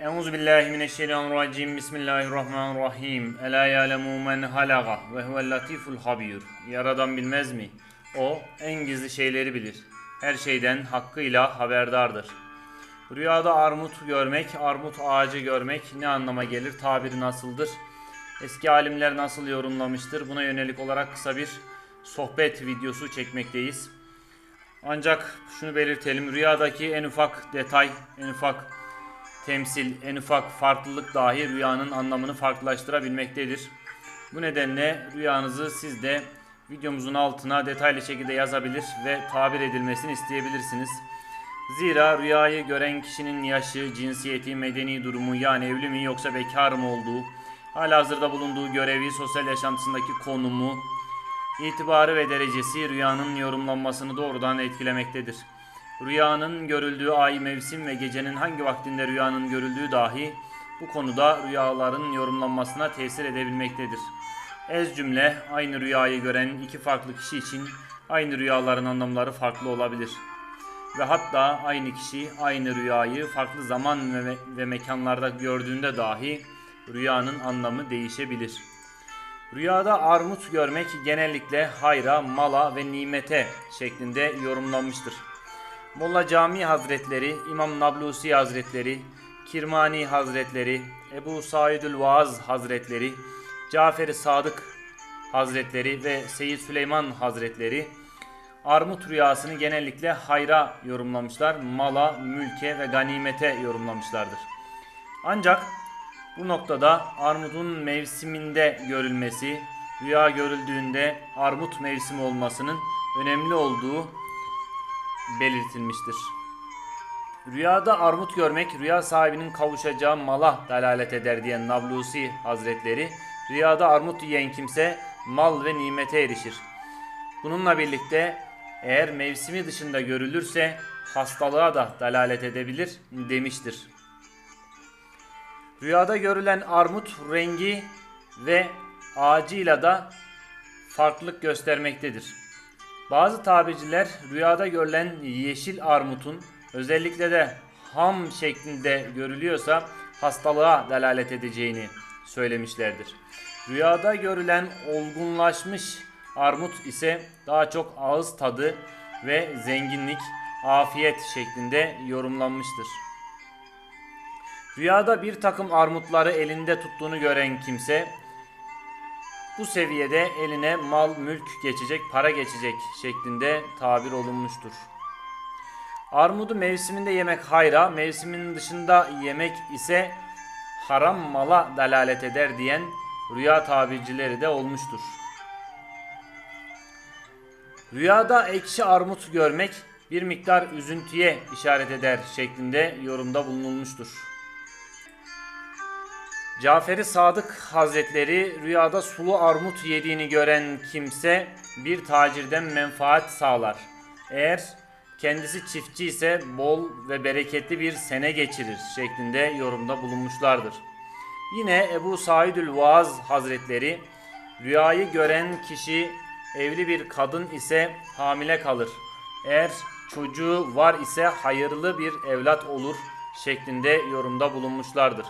Euzu billahi mineşşeytanirracim. Bismillahirrahmanirrahim. Ela ya'lemu men halaga ve huvel latiful habir. Yaradan bilmez mi? O en gizli şeyleri bilir. Her şeyden hakkıyla haberdardır. Rüyada armut görmek, armut ağacı görmek ne anlama gelir? Tabiri nasıldır? Eski alimler nasıl yorumlamıştır? Buna yönelik olarak kısa bir sohbet videosu çekmekteyiz. Ancak şunu belirtelim. Rüyadaki en ufak detay, en ufak temsil, en ufak farklılık dahi rüyanın anlamını farklılaştırabilmektedir. Bu nedenle rüyanızı siz de videomuzun altına detaylı şekilde yazabilir ve tabir edilmesini isteyebilirsiniz. Zira rüyayı gören kişinin yaşı, cinsiyeti, medeni durumu yani evli mi yoksa bekar mı olduğu, halihazırda bulunduğu görevi, sosyal yaşantısındaki konumu, itibarı ve derecesi rüyanın yorumlanmasını doğrudan etkilemektedir. Rüyanın görüldüğü ay, mevsim ve gecenin hangi vaktinde rüyanın görüldüğü dahi bu konuda rüyaların yorumlanmasına tesir edebilmektedir. Ez cümle aynı rüyayı gören iki farklı kişi için aynı rüyaların anlamları farklı olabilir. Ve hatta aynı kişi aynı rüyayı farklı zaman ve, ve mekanlarda gördüğünde dahi rüyanın anlamı değişebilir. Rüyada armut görmek genellikle hayra, mala ve nimete şeklinde yorumlanmıştır. Molla Cami Hazretleri, İmam Nablusi Hazretleri, Kirmani Hazretleri, Ebu Saidül Vaaz Hazretleri, Cafer-i Sadık Hazretleri ve Seyyid Süleyman Hazretleri armut rüyasını genellikle hayra yorumlamışlar, mala, mülke ve ganimete yorumlamışlardır. Ancak bu noktada armudun mevsiminde görülmesi, rüya görüldüğünde armut mevsimi olmasının önemli olduğu belirtilmiştir. Rüyada armut görmek rüya sahibinin kavuşacağı mala dalalet eder diyen Nablusi Hazretleri, rüyada armut yiyen kimse mal ve nimete erişir. Bununla birlikte eğer mevsimi dışında görülürse hastalığa da dalalet edebilir demiştir. Rüyada görülen armut rengi ve ağacıyla da farklılık göstermektedir. Bazı tabirciler rüyada görülen yeşil armutun özellikle de ham şeklinde görülüyorsa hastalığa delalet edeceğini söylemişlerdir. Rüyada görülen olgunlaşmış armut ise daha çok ağız tadı ve zenginlik, afiyet şeklinde yorumlanmıştır. Rüyada bir takım armutları elinde tuttuğunu gören kimse bu seviyede eline mal, mülk geçecek, para geçecek şeklinde tabir olunmuştur. Armudu mevsiminde yemek hayra, mevsiminin dışında yemek ise haram mala dalalet eder diyen rüya tabircileri de olmuştur. Rüyada ekşi armut görmek bir miktar üzüntüye işaret eder şeklinde yorumda bulunulmuştur. Caferi Sadık Hazretleri rüyada sulu armut yediğini gören kimse bir tacirden menfaat sağlar. Eğer kendisi çiftçi ise bol ve bereketli bir sene geçirir şeklinde yorumda bulunmuşlardır. Yine Ebu Saidül Vaaz Hazretleri rüyayı gören kişi evli bir kadın ise hamile kalır. Eğer çocuğu var ise hayırlı bir evlat olur şeklinde yorumda bulunmuşlardır.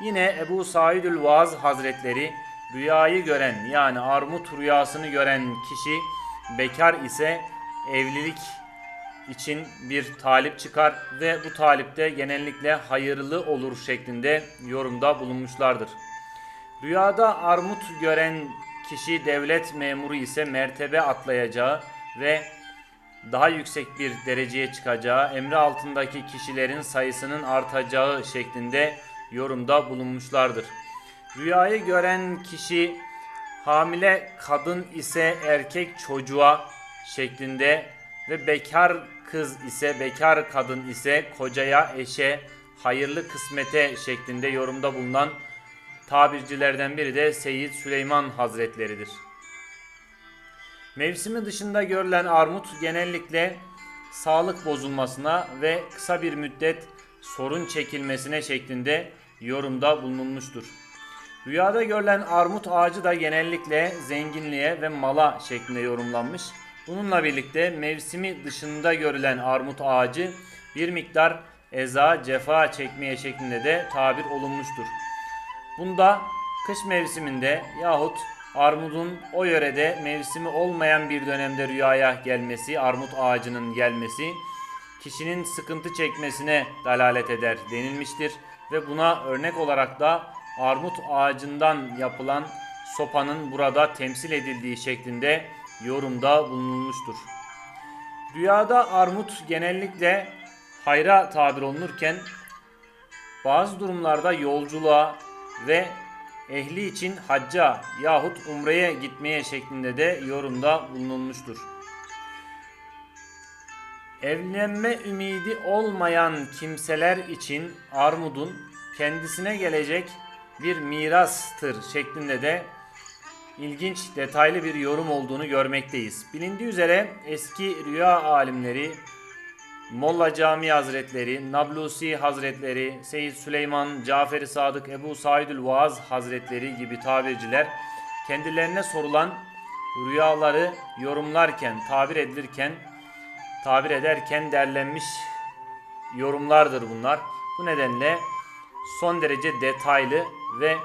Yine Ebu Saidül Vaaz Hazretleri rüyayı gören yani armut rüyasını gören kişi bekar ise evlilik için bir talip çıkar ve bu talipte genellikle hayırlı olur şeklinde yorumda bulunmuşlardır. Rüyada armut gören kişi devlet memuru ise mertebe atlayacağı ve daha yüksek bir dereceye çıkacağı, emri altındaki kişilerin sayısının artacağı şeklinde yorumda bulunmuşlardır. Rüyayı gören kişi hamile kadın ise erkek çocuğa şeklinde ve bekar kız ise bekar kadın ise kocaya eşe hayırlı kısmete şeklinde yorumda bulunan tabircilerden biri de Seyyid Süleyman Hazretleridir. Mevsimi dışında görülen armut genellikle sağlık bozulmasına ve kısa bir müddet sorun çekilmesine şeklinde yorumda bulunulmuştur. Rüyada görülen armut ağacı da genellikle zenginliğe ve mala şeklinde yorumlanmış. Bununla birlikte mevsimi dışında görülen armut ağacı bir miktar eza, cefa çekmeye şeklinde de tabir olunmuştur. Bunda kış mevsiminde yahut armudun o yörede mevsimi olmayan bir dönemde rüyaya gelmesi, armut ağacının gelmesi kişinin sıkıntı çekmesine dalalet eder denilmiştir ve buna örnek olarak da armut ağacından yapılan sopanın burada temsil edildiği şeklinde yorumda bulunulmuştur. Rüyada armut genellikle hayra tabir olunurken bazı durumlarda yolculuğa ve ehli için hacca yahut umreye gitmeye şeklinde de yorumda bulunulmuştur. Evlenme ümidi olmayan kimseler için armudun kendisine gelecek bir mirastır şeklinde de ilginç detaylı bir yorum olduğunu görmekteyiz. Bilindiği üzere eski rüya alimleri Molla Cami Hazretleri, Nablusi Hazretleri, Seyyid Süleyman, Cafer-i Sadık, Ebu Saidül Vaaz Hazretleri gibi tabirciler kendilerine sorulan rüyaları yorumlarken, tabir edilirken, tabir ederken derlenmiş yorumlardır bunlar. Bu nedenle son derece detaylı ve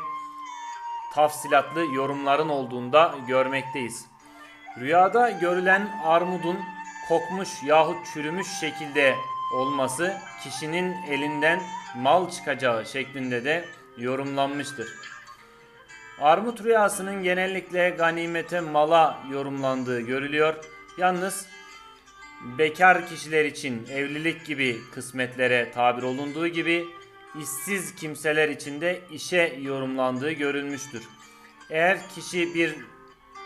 tafsilatlı yorumların olduğunda görmekteyiz. Rüyada görülen armudun kokmuş yahut çürümüş şekilde olması kişinin elinden mal çıkacağı şeklinde de yorumlanmıştır. Armut rüyasının genellikle ganimete mala yorumlandığı görülüyor. Yalnız bekar kişiler için evlilik gibi kısmetlere tabir olunduğu gibi işsiz kimseler için de işe yorumlandığı görülmüştür. Eğer kişi bir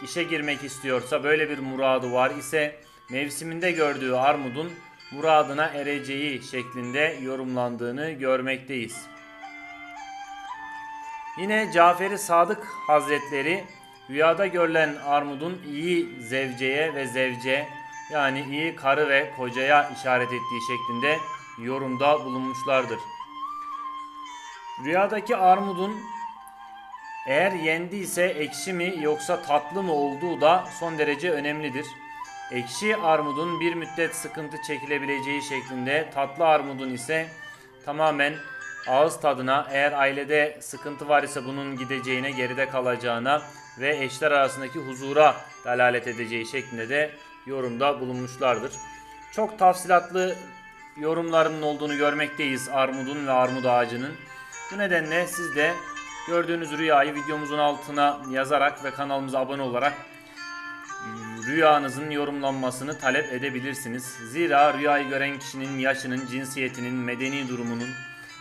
işe girmek istiyorsa böyle bir muradı var ise mevsiminde gördüğü armudun muradına ereceği şeklinde yorumlandığını görmekteyiz. Yine Caferi Sadık Hazretleri rüyada görülen armudun iyi zevceye ve zevce yani iyi karı ve kocaya işaret ettiği şeklinde yorumda bulunmuşlardır. Rüyadaki armudun eğer yendiyse ekşi mi yoksa tatlı mı olduğu da son derece önemlidir. Ekşi armudun bir müddet sıkıntı çekilebileceği şeklinde, tatlı armudun ise tamamen ağız tadına, eğer ailede sıkıntı var ise bunun gideceğine, geride kalacağına ve eşler arasındaki huzura dalalet edeceği şeklinde de yorumda bulunmuşlardır. Çok tafsilatlı yorumlarının olduğunu görmekteyiz armudun ve armud ağacının. Bu nedenle siz de gördüğünüz rüyayı videomuzun altına yazarak ve kanalımıza abone olarak rüyanızın yorumlanmasını talep edebilirsiniz. Zira rüyayı gören kişinin yaşının, cinsiyetinin, medeni durumunun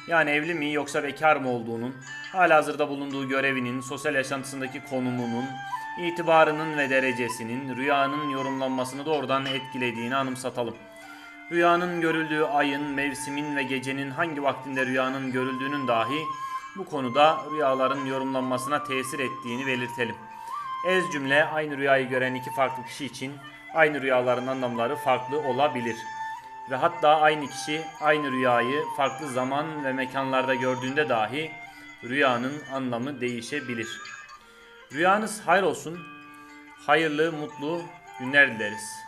yani evli mi yoksa bekar mı olduğunun, halihazırda bulunduğu görevinin, sosyal yaşantısındaki konumunun, itibarının ve derecesinin rüyanın yorumlanmasını doğrudan etkilediğini anımsatalım. Rüyanın görüldüğü ayın, mevsimin ve gecenin hangi vaktinde rüyanın görüldüğünün dahi bu konuda rüyaların yorumlanmasına tesir ettiğini belirtelim. Ez cümle aynı rüyayı gören iki farklı kişi için aynı rüyaların anlamları farklı olabilir. Ve hatta aynı kişi aynı rüyayı farklı zaman ve mekanlarda gördüğünde dahi rüyanın anlamı değişebilir. Rüyanız hayır olsun. Hayırlı, mutlu günler dileriz.